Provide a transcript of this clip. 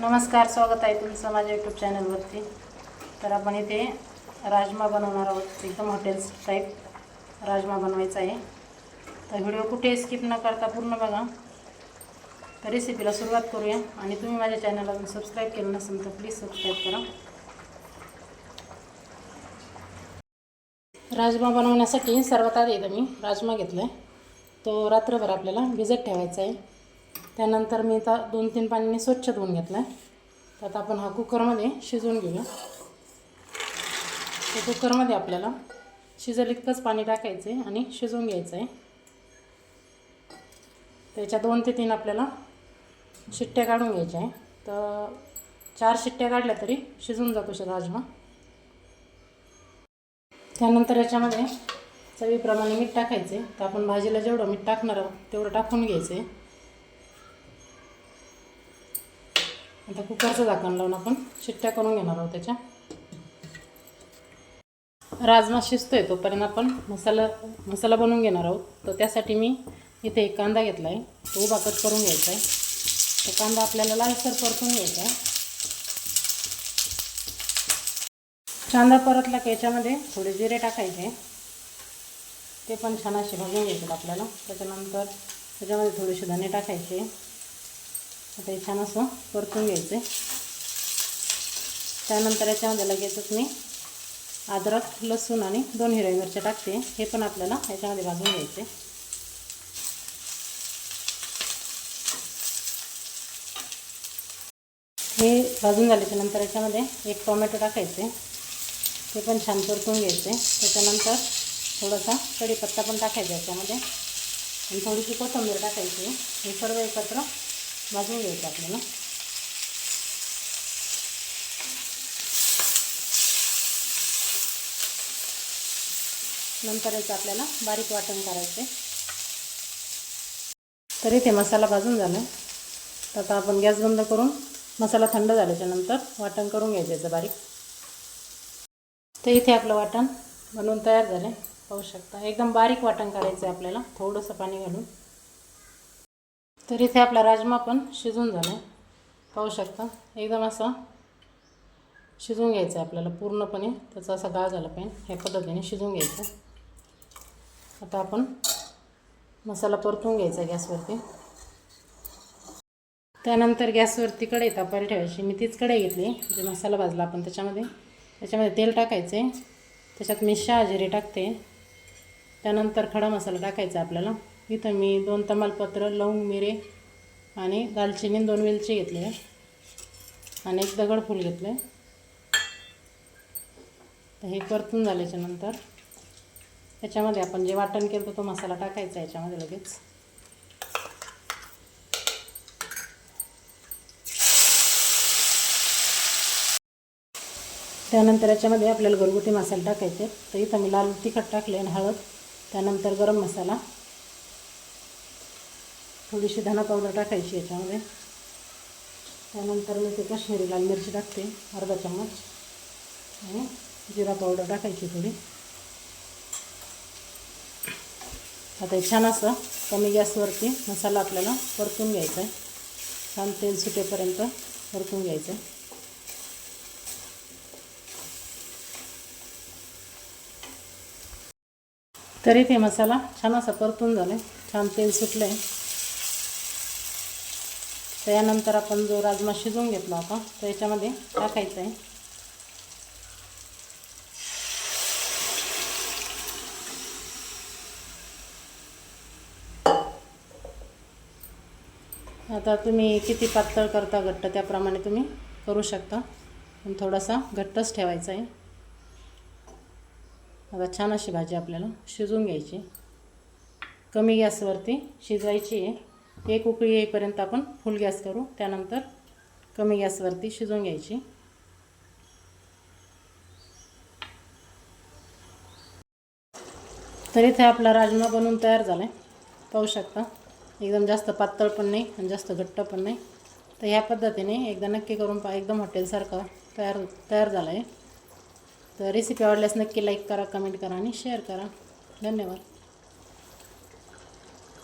नमस्कार स्वागत आहे तुमचं माझ्या यूट्यूब चॅनलवरती तर आपण इथे राजमा बनवणार आहोत. एकदम हॉटेल्स टाईप राजमा बनवायचा आहे. तर व्हिडिओ कुठे स्किप न करता पूर्ण बघा. तर रेसिपीला सुरुवात करूया. आणि तुम्ही माझ्या चॅनलला अजून सबस्क्राईब केलं नसेल तर प्लीज सबस्क्राईब करा. राजमा बनवण्यासाठी सर्वात आधी इथं मी राजमा घेतला आहे तो रात्रभर आपल्याला भिजत ठेवायचा आहे. त्यानंतर मी आता दोन तीन पाण्याने स्वच्छ धुवून घेतला आहे तर आता आपण हा कुकरमध्ये शिजवून घेऊया. तर कुकरमध्ये आपल्याला शिजेल इतकंच पाणी टाकायचं आहे आणि शिजवून घ्यायचं आहे त्याच्या दोन ते तीन आपल्याला शिट्ट्या काढून घ्यायच्या आहे. तर चार शिट्ट्या काढल्या तरी शिजून जातो शे राजमा. त्यानंतर याच्यामध्ये चवीप्रमाणे मीठ टाकायचे तर आपण भाजीला जेवढं मीठ टाकणार आहोत तेवढं टाकून घ्यायचं आहे आता कुकरचं झाकण लावून आपण शिट्ट्या करून घेणार आहोत त्याच्या. राजमा शिजतोय तोपर्यंत आपण मसाला मसाला बनवून घेणार आहोत. तर त्यासाठी मी इथे एक कांदा घेतला आहे तो उभा कट करून घ्यायचा आहे. तो कांदा आपल्याला लालसर परतून घ्यायचा आहे. कांदा परतला की याच्यामध्ये थोडे जिरे टाकायचे. ते पण छान असे भाजून घ्यायचे आपल्याला. त्याच्यानंतर त्याच्यामध्ये थोडेसे धणे टाकायचे. आता हे छान असं परतून घ्यायचे. त्यानंतर याच्यामध्ये लगेचच मी अद्रक लसूण आणि दोन हिरव्या मिरच्या टाकते. हे पण आपल्याला याच्यामध्ये भाजून घ्यायचे. हे भाजून झाल्याच्यानंतर याच्यामध्ये एक टोमॅटो टाकायचे. ते पण छान परतून घ्यायचे. त्याच्यानंतर थोडासा कढीपत्ता पण टाकायचा याच्यामध्ये. आणि थोडीशी कोथिंबीर टाकायची. हे सर्व एकत्र भाजून घ्यायचं आपल्याला. नंतर याचं आपल्याला बारीक वाटण करायचं तर इथे मसाला भाजून झाला तर आता आपण गॅस बंद करून मसाला थंड झाल्याच्यानंतर वाटण करून घ्यायचं याचं बारीक. तर इथे आपलं वाटण बनवून तयार झालं पाहू शकता. एकदम बारीक वाटण करायचं आहे आपल्याला. थोडंसं पाणी घालून. तर इथे आपला राजमा पण शिजून झाला पाहू शकता. एकदम असा शिजून घ्यायचं आहे आपल्याला पूर्णपणे. त्याचा असा गाळ झाला पाहिजे. ह्या पद्धतीने शिजून घ्यायचं. आता आपण मसाला परतून घ्यायचा गॅसवरती. त्यानंतर गॅसवरती कढई तापायला ठेवायची. मी तीच कढई घेतली. जे मसाला भाजला आपण त्याच्यामध्ये. त्याच्यामध्ये तेल टाकायचं आहे त्याच्यात मी शहाजिरे टाकते. त्यानंतर खडा मसाला टाकायचा आपल्याला. इथं मी दोन तमालपत्र लवंग मिरे आणि दालचिनी दोन वेलची घेतली आहे. आणि एक दगडफूल घेतलं आहे तर हे परतून झाल्याच्यानंतर त्याच्यामध्ये आपण जे वाटण केलं तो मसाला टाकायचा याच्यामध्ये लगेच. त्यानंतर याच्यामध्ये आपल्याला घरगुती मसाले टाकायचे तर इथं मी लाल तिखट टाकले आणि हळद. त्यानंतर गरम मसाला. थोडीशी धना पावडर टाकायची याच्यामध्ये. त्यानंतर मी ते काश्मीरी लाल मिरची टाकते अर्धा चम्मच. आणि जिरा पावडर टाकायची थोडी. आता छान असं कमी गॅसवरती मसाला आपल्याला परतून घ्यायचा आहे. छान तेल सुटेपर्यंत परतून घ्यायचं आहे. तरी ते मसाला छान असा परतून झाला आहे छान तेल सुटलं आहे त्यानंतर आपण जो राजमा शिजवून घेतला होता तो याच्यामध्ये टाकायचा आहे. आता तुम्ही किती पातळ करता घट्ट त्याप्रमाणे तुम्ही करू शकता. पण थोडासा घट्टच ठेवायचा आहे. आता छान अशी भाजी आपल्याला शिजवून घ्यायची. कमी गॅसवरती शिजवायची आहे. एक उकळी येईपर्यंत आपण फुल गॅस करू. त्यानंतर कमी गॅसवरती शिजवून घ्यायची. तर इथे आपला राजमा बनवून तयार झाला आहे पाहू शकता. एकदम जास्त पातळ पण नाही आणि जास्त घट्ट पण नाही. तर ह्या पद्धतीने एकदा नक्की करून पा एकदम हॉटेलसारखं तयार तयार झालं आहे तर रेसिपी आवडल्यास नक्की लाईक करा कमेंट करा आणि शेअर करा. धन्यवाद.